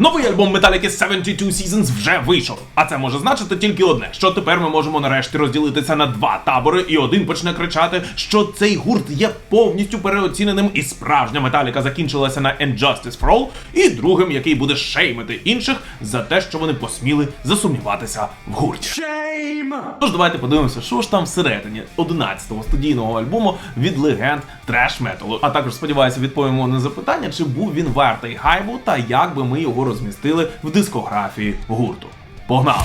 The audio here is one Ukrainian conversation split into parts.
Новий альбом Metallica 72 Seasons вже вийшов. А це може значити тільки одне: що тепер ми можемо нарешті розділитися на два табори, і один почне кричати, що цей гурт є повністю переоціненим, і справжня металіка закінчилася на And Justice for All, і другим, який буде шеймити інших за те, що вони посміли засумніватися в гурті. Тож давайте подивимося, що ж там всередині 11-го студійного альбому від легенд треш металу. А також сподіваюся, відповімо на запитання, чи був він вартий хайбу та як би ми його розмістили в дискографії гурту. Погнали!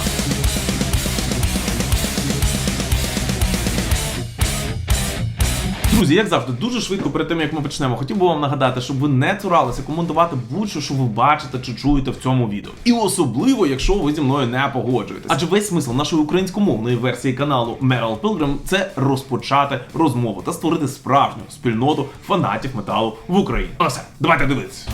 Друзі, як завжди, дуже швидко перед тим як ми почнемо, хотів би вам нагадати, щоб ви не цуралися коментувати будь-що, що ви бачите чи чуєте в цьому відео. І особливо, якщо ви зі мною не погоджуєтесь. Адже весь смисл нашої українськомовної версії каналу Metal Pilgrim – це розпочати розмову та створити справжню спільноту фанатів металу в Україні. Осе, давайте дивитися.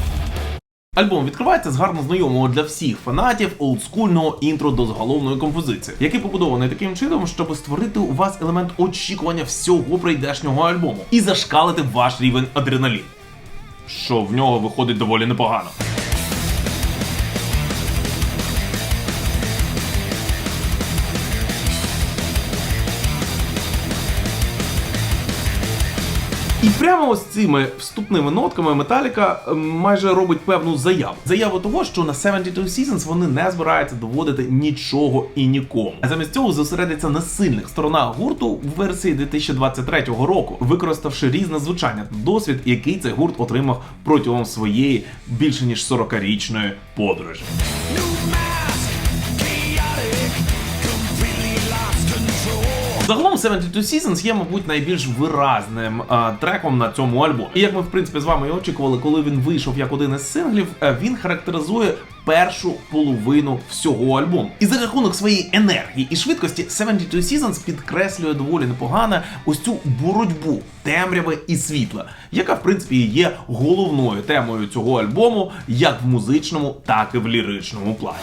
Альбом відкривається з гарно знайомого для всіх фанатів олдскульного інтро до заголовної композиції, який побудований таким чином, щоб створити у вас елемент очікування всього прийдешнього альбому і зашкалити ваш рівень адреналіну. Що в нього виходить доволі непогано. Прямо ось цими вступними нотками Металіка ем, майже робить певну заяву. Заяву того, що на 72 Seasons вони не збираються доводити нічого і нікому. А замість цього зосередиться на сильних сторонах гурту в версії 2023 року, використавши різне звучання та досвід, який цей гурт отримав протягом своєї більше ніж 40-річної подорожі. Загалом 72 Seasons є, мабуть, найбільш виразним е, треком на цьому альбомі. І як ми в принципі з вами і очікували, коли він вийшов як один із синглів, е, він характеризує першу половину всього альбому. І за рахунок своєї енергії і швидкості 72 Seasons підкреслює доволі непогано ось цю боротьбу темряви і світла, яка в принципі є головною темою цього альбому, як в музичному, так і в ліричному плані.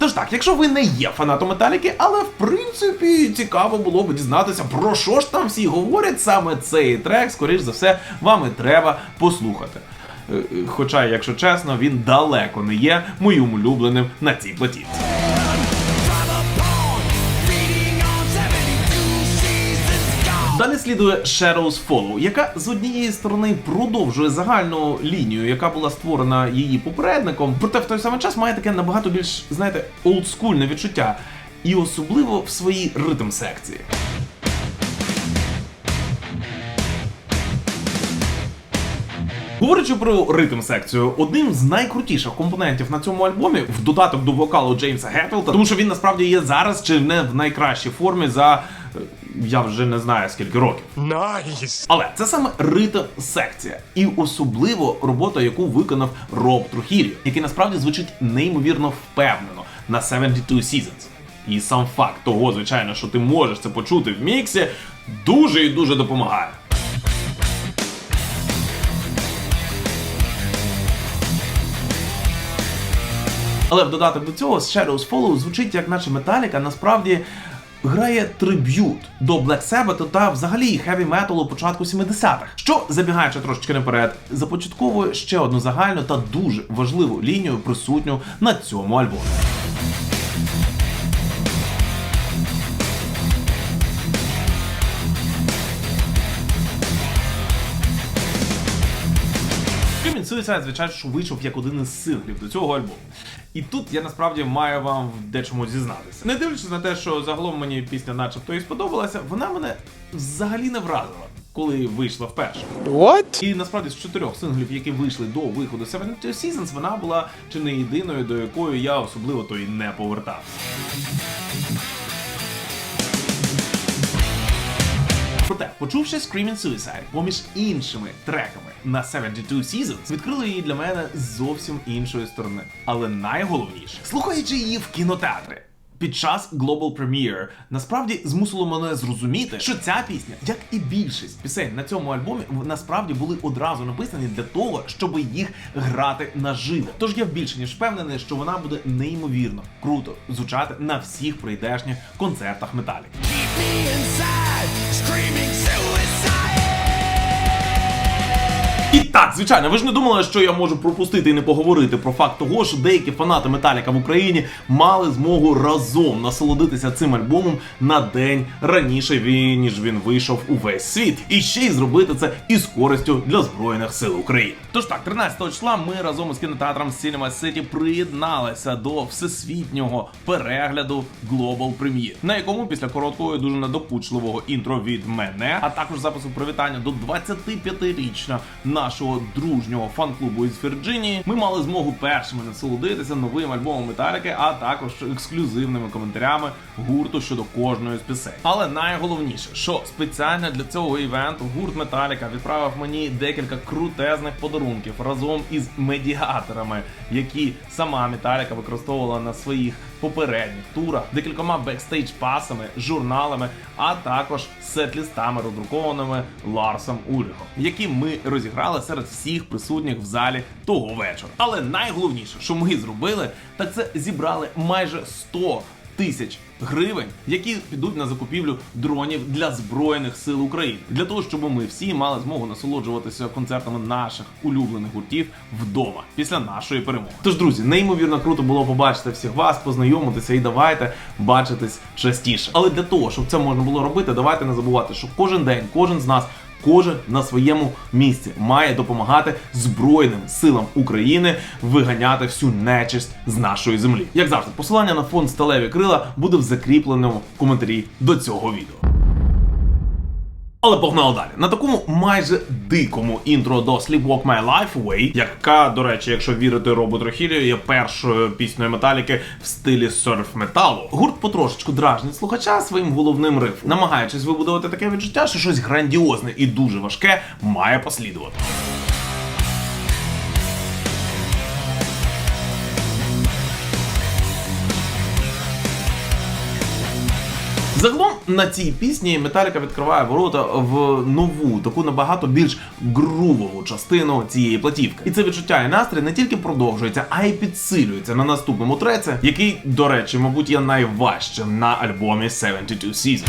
Тож так, якщо ви не є фанатом металіки, але в принципі цікаво було б дізнатися, про що ж там всі говорять, саме цей трек, скоріш за все, вам і треба послухати. Е, е, Хоча, якщо чесно, він далеко не є моїм улюбленим на цій платівці. Слідує Shadows Follow, яка з однієї сторони продовжує загальну лінію, яка була створена її попередником, проте в той самий час має таке набагато більш, знаєте, олдскульне відчуття, і особливо в своїй ритм секції. Говорячи про ритм секцію, одним з найкрутіших компонентів на цьому альбомі в додаток до вокалу Джеймса Гетфілда, тому що він насправді є зараз чи не в найкращій формі за е, я вже не знаю скільки років. Nice. Але це саме ритм секція, і особливо робота, яку виконав Роб Трухіріо, який насправді звучить неймовірно впевнено на 72 Seasons. І сам факт того, звичайно, що ти можеш це почути в міксі, дуже і дуже допомагає. Але в додаток до цього Shadows Follow звучить як наче Металіка насправді грає триб'ют до Black Sabbath та взагалі хеві металу початку 70-х. Що, забігаючи трошечки наперед, започатковує ще одну загальну та дуже важливу лінію, присутню на цьому альбомі. Suicide, звичайно, що вийшов як один із синглів до цього альбому. І тут я насправді маю вам в дечому зізнатися. Не дивлячись на те, що загалом мені пісня начебто і сподобалася, вона мене взагалі не вразила, коли вийшла вперше. What? І насправді з чотирьох синглів, які вийшли до виходу 72 Seasons, вона була чи не єдиною, до якої я особливо то й не повертався. Почувши Screaming Suicide поміж іншими треками на 72 Seasons, відкрили її для мене зовсім іншої сторони. Але найголовніше, слухаючи її в кінотеатрі. Під час Global Premiere насправді змусило мене зрозуміти, що ця пісня, як і більшість пісень на цьому альбомі, насправді були одразу написані для того, щоб їх грати наживо. Тож я більше ніж впевнений, що вона буде неймовірно круто звучати на всіх прийдешніх концертах металіки. screaming silly. Так, звичайно, ви ж не думали, що я можу пропустити і не поговорити про факт того, що деякі фанати Металіка в Україні мали змогу разом насолодитися цим альбомом на день раніше, ніж він вийшов у весь світ, і ще й зробити це із користю для збройних сил України. Тож так, 13 числа ми разом із кінотеатром Cinema City приєдналися до всесвітнього перегляду Global Premiere, на якому після короткого і дуже недопучливого інтро від мене, а також запису привітання до 25-річня нашого дружнього фан-клубу із Вірджинії, ми мали змогу першими насолодитися новим альбомом Металіки, а також ексклюзивними коментарями гурту щодо кожної з пісень. Але найголовніше, що спеціально для цього івенту гурт Металіка відправив мені декілька крутезних подарунків разом із медіаторами, які сама Металіка використовувала на своїх попередніх турах, декількома бекстейдж пасами, журналами, а також сет-лістами роздрукованими Ларсом Ульрихом, які ми розіграли серед всіх присутніх в залі того вечора. Але найголовніше, що ми зробили, так це зібрали майже 100 тисяч гривень, які підуть на закупівлю дронів для збройних сил України, для того, щоб ми всі мали змогу насолоджуватися концертами наших улюблених гуртів вдома після нашої перемоги. Тож, друзі, неймовірно круто було побачити всіх вас, познайомитися і давайте бачитись частіше. Але для того, щоб це можна було робити, давайте не забувати, що кожен день, кожен з нас. Кожен на своєму місці має допомагати Збройним силам України виганяти всю нечисть з нашої землі. Як завжди, посилання на фонд Сталеві Крила буде в закріпленому коментарі до цього відео. Але погнали далі. На такому майже дикому інтро до Sleepwalk My Life Away, яка, до речі, якщо вірити роботу Трохілію, є першою піснею металіки в стилі серф металу. Гурт потрошечку дражнить слухача своїм головним рифом, намагаючись вибудувати таке відчуття, що щось грандіозне і дуже важке має послідувати. Загалом на цій пісні Металіка відкриває ворота в нову, таку набагато більш грувову частину цієї платівки. І це відчуття і настрій не тільки продовжується, а й підсилюється на наступному треці, який, до речі, мабуть, є найважчим на альбомі 72 Seasons.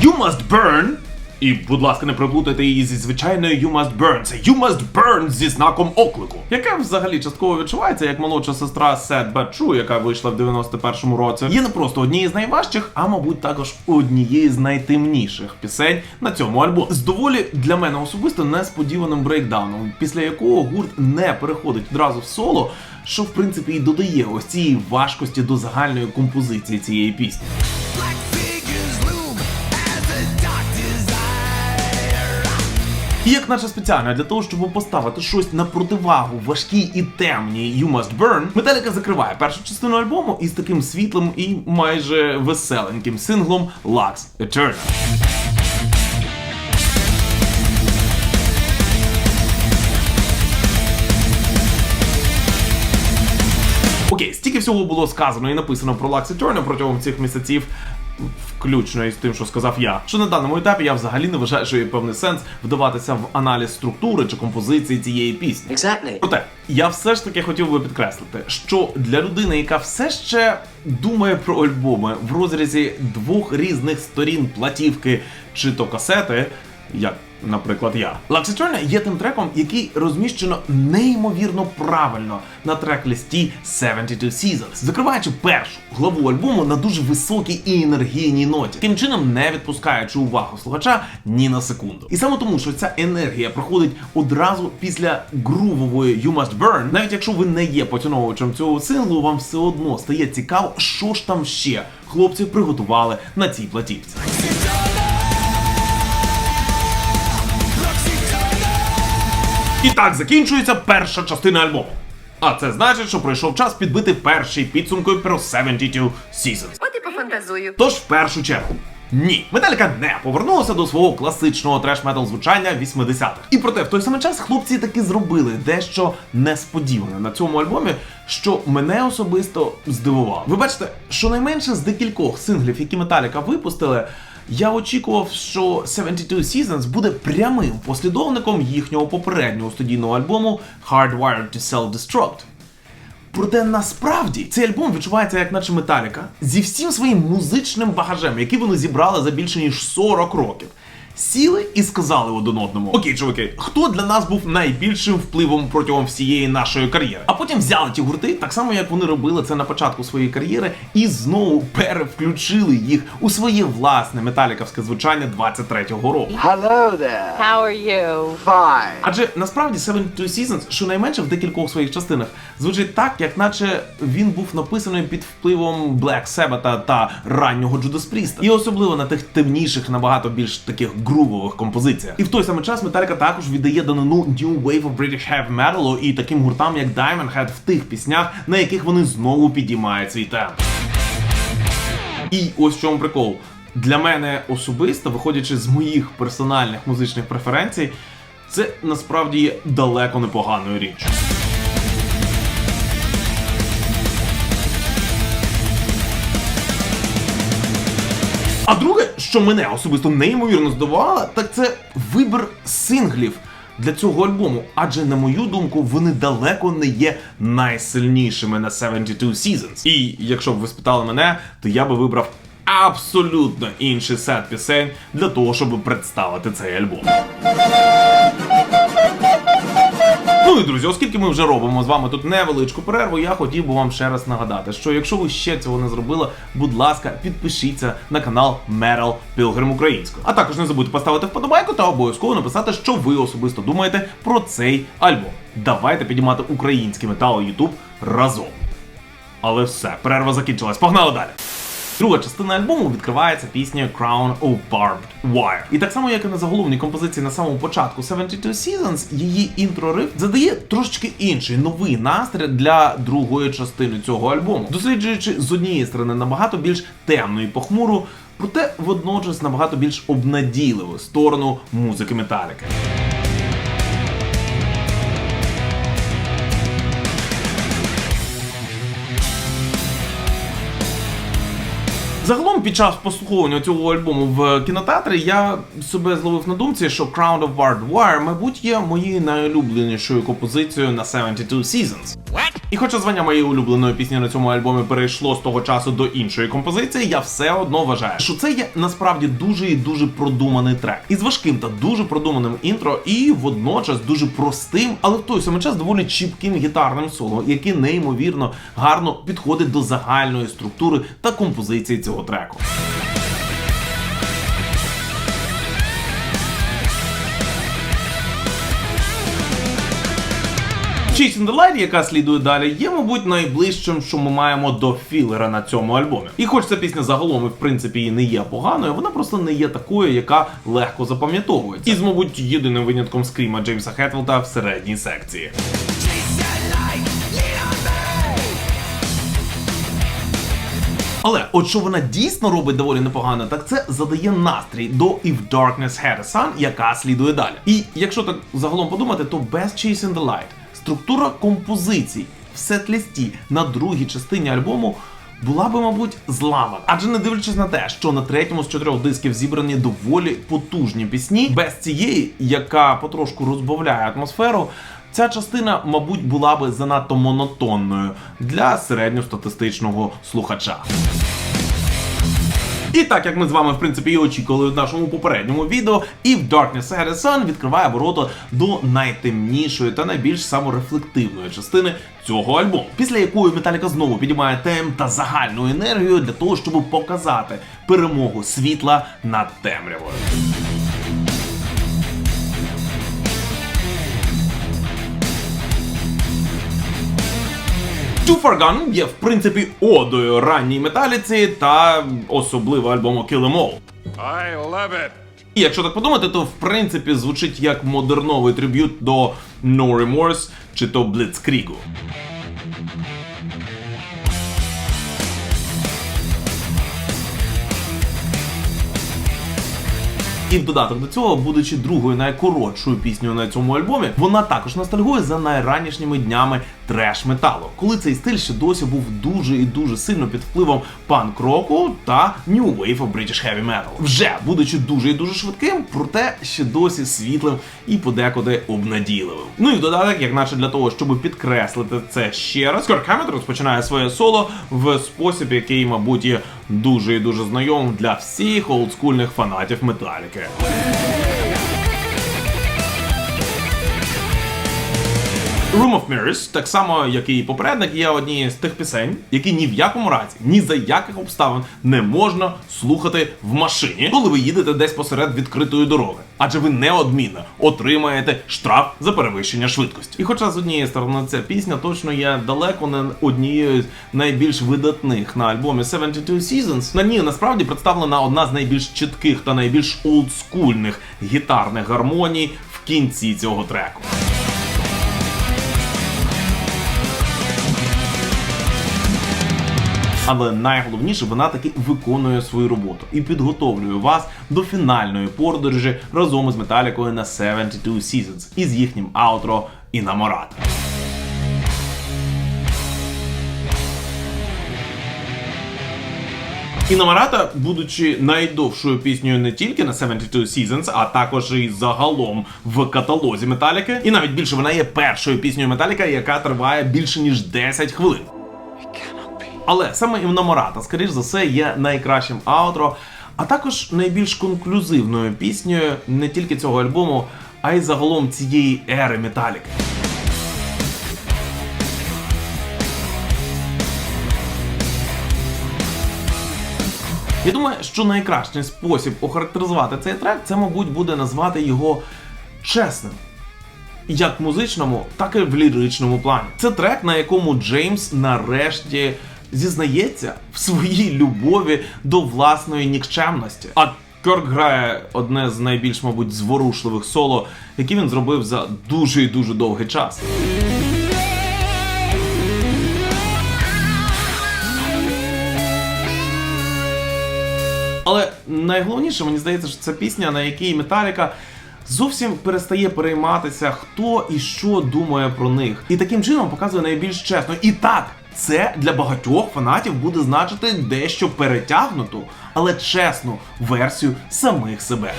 You must burn. І, будь ласка, не приплутайте її зі звичайною You must burn. Це You must burn зі знаком оклику. Яке взагалі частково відчувається як молодша сестра But True, яка вийшла в 91-му році. Є не просто однією з найважчих, а мабуть також однією з найтемніших пісень на цьому альбомі. З доволі для мене особисто несподіваним брейкдауном, після якого гурт не переходить одразу в соло, що в принципі і додає ось цієї важкості до загальної композиції цієї пісні. І як наче спеціально для того, щоб поставити щось на противагу важкій і темній You Must Burn, Металіка закриває першу частину альбому із таким світлим і майже веселеньким синглом Lux Eternal. Окей, стільки всього було сказано і написано про Lux Eternal протягом цих місяців. Включно із тим, що сказав я, що на даному етапі я взагалі не вважаю, що є певний сенс вдаватися в аналіз структури чи композиції цієї пісні. Exactly. Проте я все ж таки хотів би підкреслити, що для людини, яка все ще думає про альбоми в розрізі двох різних сторін платівки чи то касети, як, наприклад, я, Lux Eternal є тим треком, який розміщено неймовірно правильно на трек-листі 72 Seasons, закриваючи першу главу альбому на дуже високій і енергійній ноті, тим чином не відпускаючи увагу слухача ні на секунду. І саме тому, що ця енергія проходить одразу після грувової You Must Burn, навіть якщо ви не є поціновувачем цього синглу, вам все одно стає цікаво, що ж там ще хлопці приготували на цій платівці. І так закінчується перша частина альбому. А це значить, що пройшов час підбити перший підсумкою про 72 Seasons. От і пофантазую. Тож в першу чергу. Ні, Металіка не повернулася до свого класичного треш-метал звучання 80-х. І проте в той самий час хлопці таки зробили дещо несподіване на цьому альбомі, що мене особисто здивувало. Ви бачите, щонайменше з декількох синглів, які Металіка випустили, я очікував, що 72 Seasons буде прямим послідовником їхнього попереднього студійного альбому Hardwired to Self-Destruct. Проте насправді цей альбом відчувається як наче Металіка зі всім своїм музичним багажем, який вони зібрали за більше ніж 40 років. Сіли і сказали один одному: Окей, чуваки, хто для нас був найбільшим впливом протягом всієї нашої кар'єри? А потім взяли ті гурти, так само як вони робили це на початку своєї кар'єри, і знову перевключили їх у своє власне металікавське звучання 23-го року. Hello there. How are you? Fine. Адже насправді Seven Two Seasons, щонайменше в декількох своїх частинах, звучить так, як наче він був написаний під впливом Black Sabbath та раннього Judas Priest. І особливо на тих темніших, набагато більш таких грувових композиціях. І в той самий час Metallica також віддає данину New Wave of British Heavy Metal і таким гуртам, як Diamond Head в тих піснях, на яких вони знову підіймають свій темп. І ось в чому прикол. Для мене особисто, виходячи з моїх персональних музичних преференцій, це насправді є далеко непоганою річчю. А друге, що мене особисто неймовірно здивувало, так це вибір синглів для цього альбому. Адже, на мою думку, вони далеко не є найсильнішими на 72 Seasons. І якщо б ви спитали мене, то я би вибрав абсолютно інший сет пісень для того, щоб представити цей альбом. Ну і друзі, оскільки ми вже робимо з вами тут невеличку перерву, я хотів би вам ще раз нагадати, що якщо ви ще цього не зробили, будь ласка, підпишіться на канал Metal Pilgrim Українською. А також не забудьте поставити вподобайку та обов'язково написати, що ви особисто думаєте про цей альбом. Давайте підіймати український метал YouTube разом. Але все, перерва закінчилась. Погнали далі. Друга частина альбому відкривається піснею Crown of Barbed Wire. І так само, як і на заголовній композиції на самому початку 72 Seasons, її інтро-риф задає трошечки інший новий настрій для другої частини цього альбому, досліджуючи з однієї сторони набагато більш темну і похмуру, проте водночас набагато більш обнадійливу сторону музики Металіки. Загалом під час послуховування цього альбому в кінотеатрі я себе зловив на думці, що Crown of Wire, мабуть, є моєю найулюбленішою композицією на 72 Seasons. І хоча звання моєї улюбленої пісні на цьому альбомі перейшло з того часу до іншої композиції, я все одно вважаю, що це є насправді дуже і дуже продуманий трек. Із важким та дуже продуманим інтро, і водночас дуже простим, але в той самий час доволі чіпким гітарним соло, яке неймовірно гарно підходить до загальної структури та композиції цього треку. Chasing the яка слідує далі, є, мабуть, найближчим, що ми маємо до філера на цьому альбомі. І хоч ця пісня загалом і в принципі і не є поганою, вона просто не є такою, яка легко запам'ятовується. І з, мабуть, єдиним винятком скріма Джеймса Хетфілда в середній секції. Але от що вона дійсно робить доволі непогано, так це задає настрій до If Darkness Had a Sun, яка слідує далі. І якщо так загалом подумати, то без Chasing the Light структура композицій в сет-лісті на другій частині альбому. Була би, мабуть, зламана. Адже не дивлячись на те, що на третьому з чотирьох дисків зібрані доволі потужні пісні, без цієї, яка потрошку розбавляє атмосферу, ця частина, мабуть, була би занадто монотонною для середньостатистичного слухача. І так як ми з вами, в принципі, і очікували в нашому попередньому відео, і в Darkness Ahead Sun відкриває ворота до найтемнішої та найбільш саморефлективної частини цього альбому, після якої Металіка знову підіймає темп та загальну енергію для того, щоб показати перемогу світла над темрявою. Too Far Gone є в принципі одою ранній металіці та особливо альбому Kill Em All. I love it. І якщо так подумати, то в принципі звучить як модерновий триб'ют до No Remorse чи то Blitzkriegu. І в додаток до цього, будучи другою найкоротшою піснею на цьому альбомі, вона також ностальгує за найранішніми днями треш металу, коли цей стиль ще досі був дуже і дуже сильно під впливом панк-року та New Wave of British Heavy Metal. Вже будучи дуже і дуже швидким, проте ще досі світлим і подекуди обнадійливим. Ну і в додаток, як наче для того, щоб підкреслити це ще раз, Кирк розпочинає своє соло в спосіб, який, мабуть, є дуже і дуже знайомим для всіх олдскульних фанатів металіки. Room of Mirrors, так само як і попередник, є однією з тих пісень, які ні в якому разі, ні за яких обставин не можна слухати в машині, коли ви їдете десь посеред відкритої дороги. Адже ви неодмінно отримаєте штраф за перевищення швидкості. І хоча з однієї сторони ця пісня точно є далеко не однією з найбільш видатних на альбомі 72 Seasons, на ній насправді представлена одна з найбільш чітких та найбільш олдскульних гітарних гармоній в кінці цього треку. Але найголовніше, вона таки виконує свою роботу і підготовлює вас до фінальної подорожі разом із Металікою на 72 Seasons із їхнім аутро Інамората. Інамарата, будучи найдовшою піснею не тільки на 72 Seasons, а також і загалом в каталозі Металіки, і навіть більше вона є першою піснею Металіка, яка триває більше ніж 10 хвилин. Але саме Інамората, скоріш за все, є найкращим аутро, а також найбільш конклюзивною піснею не тільки цього альбому, а й загалом цієї ери Металіки. Я думаю, що найкращий спосіб охарактеризувати цей трек, це, мабуть, буде назвати його чесним. Як в музичному, так і в ліричному плані. Це трек, на якому Джеймс нарешті зізнається в своїй любові до власної нікчемності. А Кьорк грає одне з найбільш, мабуть, зворушливих соло, які він зробив за дуже і дуже довгий час. Але найголовніше, мені здається, що це пісня, на якій Металіка зовсім перестає перейматися, хто і що думає про них. І таким чином показує найбільш чесно. І так, це для багатьох фанатів буде значити дещо перетягнуту, але чесну версію самих себе.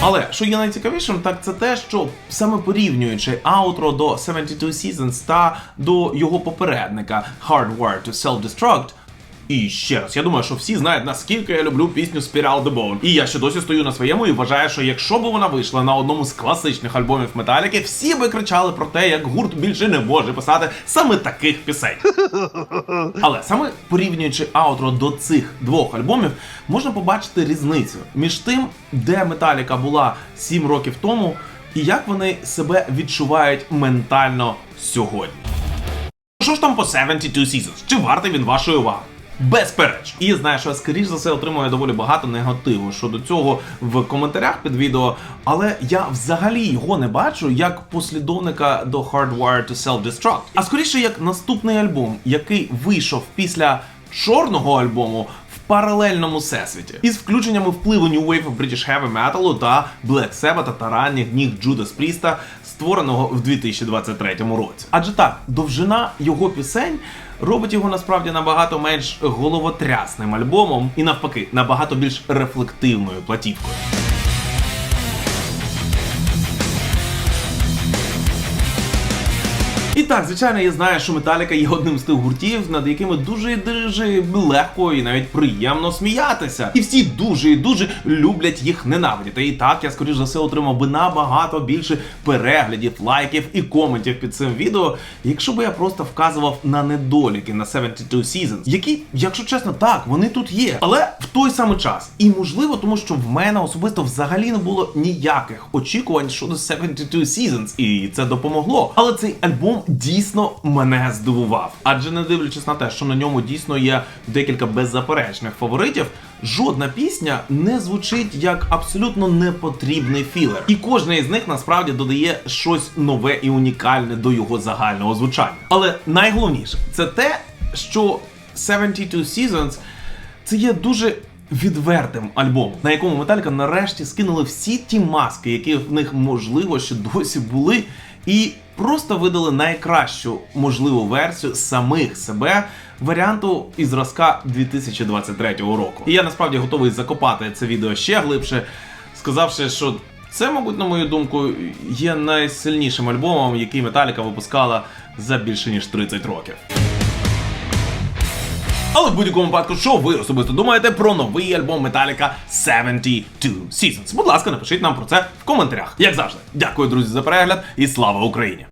Але що є найцікавішим, так це те, що саме порівнюючи аутро до 72 Seasons та до його попередника Hardwired to Self-Destruct, і ще раз, я думаю, що всі знають, наскільки я люблю пісню Spiral the Bone. І я ще досі стою на своєму і вважаю, що якщо б вона вийшла на одному з класичних альбомів Металіки, всі би кричали про те, як гурт більше не може писати саме таких пісень. Але саме порівнюючи аутро до цих двох альбомів, можна побачити різницю між тим, де Металіка була 7 років тому, і як вони себе відчувають ментально сьогодні. Що ж там по 72 Seasons? Чи вартий він вашої уваги? Безперечно. І знаю, що скоріш за все отримує доволі багато негативу щодо цього в коментарях під відео, але я взагалі його не бачу як послідовника до Hardwired to Self-Destruct, а скоріше як наступний альбом, який вийшов після чорного альбому паралельному всесвіті із включеннями впливу New Wave British Heavy Metal та Black Sabbath та ранніх днів Judas Priest, створеного в 2023 році. Адже так, довжина його пісень робить його насправді набагато менш головотрясним альбомом і навпаки набагато більш рефлективною платівкою. Так, звичайно, я знаю, що Металіка є одним з тих гуртів, над якими дуже дуже легко і навіть приємно сміятися. І всі дуже і дуже люблять їх ненавидіти. І так я скоріш за все отримав би набагато більше переглядів, лайків і коментів під цим відео, якщо би я просто вказував на недоліки на 72 Seasons, які, якщо чесно, так, вони тут є. Але в той самий час. І можливо, тому що в мене особисто взагалі не було ніяких очікувань щодо 72 Seasons, і це допомогло. Але цей альбом дійсно мене здивував. Адже не дивлячись на те, що на ньому дійсно є декілька беззаперечних фаворитів, жодна пісня не звучить як абсолютно непотрібний філер. І кожна із них насправді додає щось нове і унікальне до його загального звучання. Але найголовніше це те, що 72 Seasons це є дуже відвертим альбомом, на якому Металіка нарешті скинули всі ті маски, які в них можливо ще досі були, і просто видали найкращу можливу версію самих себе. Варіанту із зразка 2023 року. І я насправді готовий закопати це відео ще глибше, сказавши, що це, мабуть, на мою думку, є найсильнішим альбомом, який Металіка випускала за більше ніж 30 років. Але в будь-якому випадку, що ви особисто думаєте про новий альбом Metallica 72 Seasons? Будь ласка, напишіть нам про це в коментарях. Як завжди, дякую, друзі, за перегляд і слава Україні!